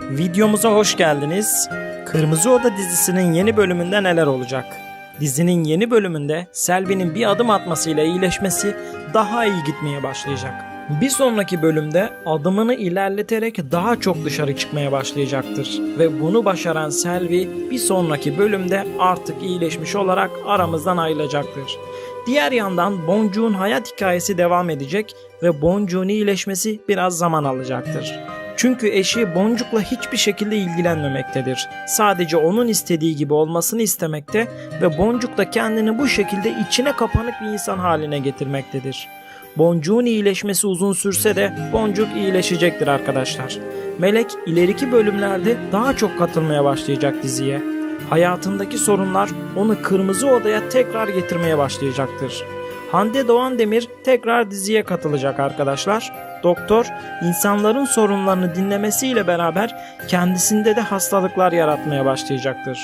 Videomuza hoş geldiniz. Kırmızı Oda dizisinin yeni bölümünde neler olacak? Dizinin yeni bölümünde Selvi'nin bir adım atmasıyla iyileşmesi daha iyi gitmeye başlayacak. Bir sonraki bölümde adımını ilerleterek daha çok dışarı çıkmaya başlayacaktır. Ve bunu başaran Selvi bir sonraki bölümde artık iyileşmiş olarak aramızdan ayrılacaktır. Diğer yandan Boncuk'un hayat hikayesi devam edecek ve Boncuk'un iyileşmesi biraz zaman alacaktır. Çünkü eşi Boncuk'la hiçbir şekilde ilgilenmemektedir. Sadece onun istediği gibi olmasını istemekte ve Boncuk da kendini bu şekilde içine kapanık bir insan haline getirmektedir. Boncuk'un iyileşmesi uzun sürse de Boncuk iyileşecektir arkadaşlar. Melek ileriki bölümlerde daha çok katılmaya başlayacak diziye. Hayatındaki sorunlar onu kırmızı odaya tekrar getirmeye başlayacaktır. Hande Doğan Demir tekrar diziye katılacak arkadaşlar. Doktor insanların sorunlarını dinlemesiyle beraber kendisinde de hastalıklar yaratmaya başlayacaktır.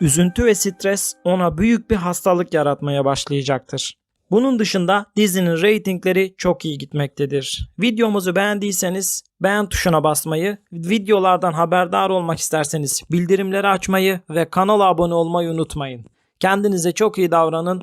Üzüntü ve stres ona büyük bir hastalık yaratmaya başlayacaktır. Bunun dışında dizinin reytingleri çok iyi gitmektedir. Videomuzu beğendiyseniz beğen tuşuna basmayı, videolardan haberdar olmak isterseniz bildirimleri açmayı ve kanala abone olmayı unutmayın. Kendinize çok iyi davranın.